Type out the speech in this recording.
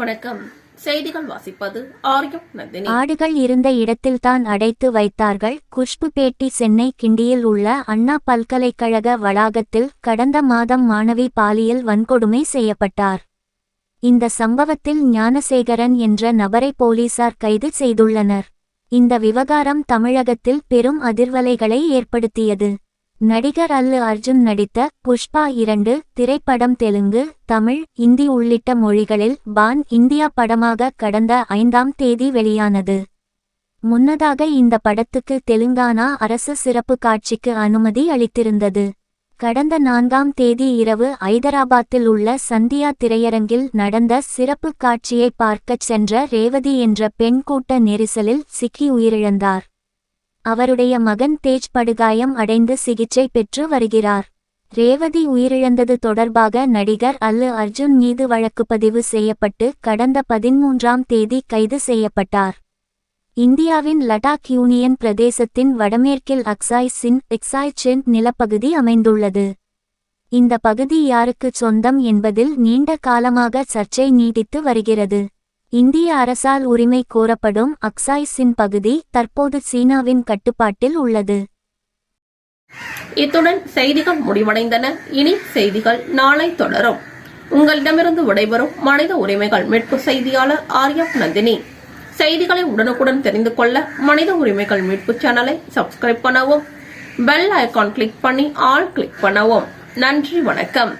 வணக்கம். செய்திகள் வாசிப்பது ஆரியம் நந்தினி. ஆடுகள் இருந்த இடத்தில்தான் அடைத்து வைத்தார்கள். குஷ்புபேட்டி சென்னை கிண்டியில் உள்ள அண்ணா பல்கலைக்கழக வளாகத்தில் கடந்த மாதம் மாணவி பாலியல் வன்கொடுமை செய்யப்பட்டார். இந்த சம்பவத்தில் ஞானசேகரன் என்ற நபரை போலீசார் கைது செய்துள்ளனர். இந்த விவகாரம் தமிழகத்தில் பெரும் அதிர்வலைகளை ஏற்படுத்தியது. நடிகர் அல்லு அர்ஜுன் நடித்த புஷ்பா இரண்டு திரைப்படம் தெலுங்கு தமிழ் இந்தி உள்ளிட்ட மொழிகளில் பான் இந்தியா படமாக கடந்த ஐந்தாம் தேதி வெளியானது. முன்னதாக இந்த படத்துக்கு தெலுங்கானா அரசு சிறப்பு காட்சிக்கு அனுமதி அளித்திருந்தது. கடந்த நான்காம் தேதி இரவு ஐதராபாத்தில் உள்ள சந்தியா திரையரங்கில் நடந்த சிறப்பு காட்சியை பார்க்கச் சென்ற ரேவதி என்ற பெண் கூட்ட நெரிசலில் சிக்கி உயிரிழந்தார். அவருடைய மகன் தேஜ் படுகாயம் அடைந்து சிகிச்சை பெற்று வருகிறார். ரேவதி உயிரிழந்தது தொடர்பாக நடிகர் அல்லு அர்ஜுன் மீது வழக்குப்பதிவு செய்யப்பட்டு கடந்த பதிமூன்றாம் தேதி கைது செய்யப்பட்டார். இந்தியாவின் லடாக் யூனியன் பிரதேசத்தின் வடமேற்கில் அக்சாய் சின் எக்ஸாய் சென் நிலப்பகுதி அமைந்துள்ளது. இந்த பகுதி யாருக்குச் சொந்தம் என்பதில் நீண்ட காலமாக சர்ச்சை நீடித்து வருகிறது. இந்திய அரசால் உரிமை கோரப்படும் அக்சாய்ஸின் பகுதி தற்போது சீனாவின் கட்டுப்பாட்டில் உள்ளது. இத்துடன் செய்திகள் முடிவடைந்தன. இனி செய்திகள் நாளை தொடரும். உங்களிடமிருந்து விடைபெறும் மனித உரிமைகள் மீட்பு செய்தியாளர் ஆர்யா நந்தினி. செய்திகளை உடனுக்குடன் தெரிந்து கொள்ள மனித உரிமைகள் மீட்பு சேனலை சப்ஸ்கிரைப் பண்ணவும் பெல் ஐகான் கிளிக் பண்ணி ஆல் கிளிக் பண்ணவும். நன்றி வணக்கம்.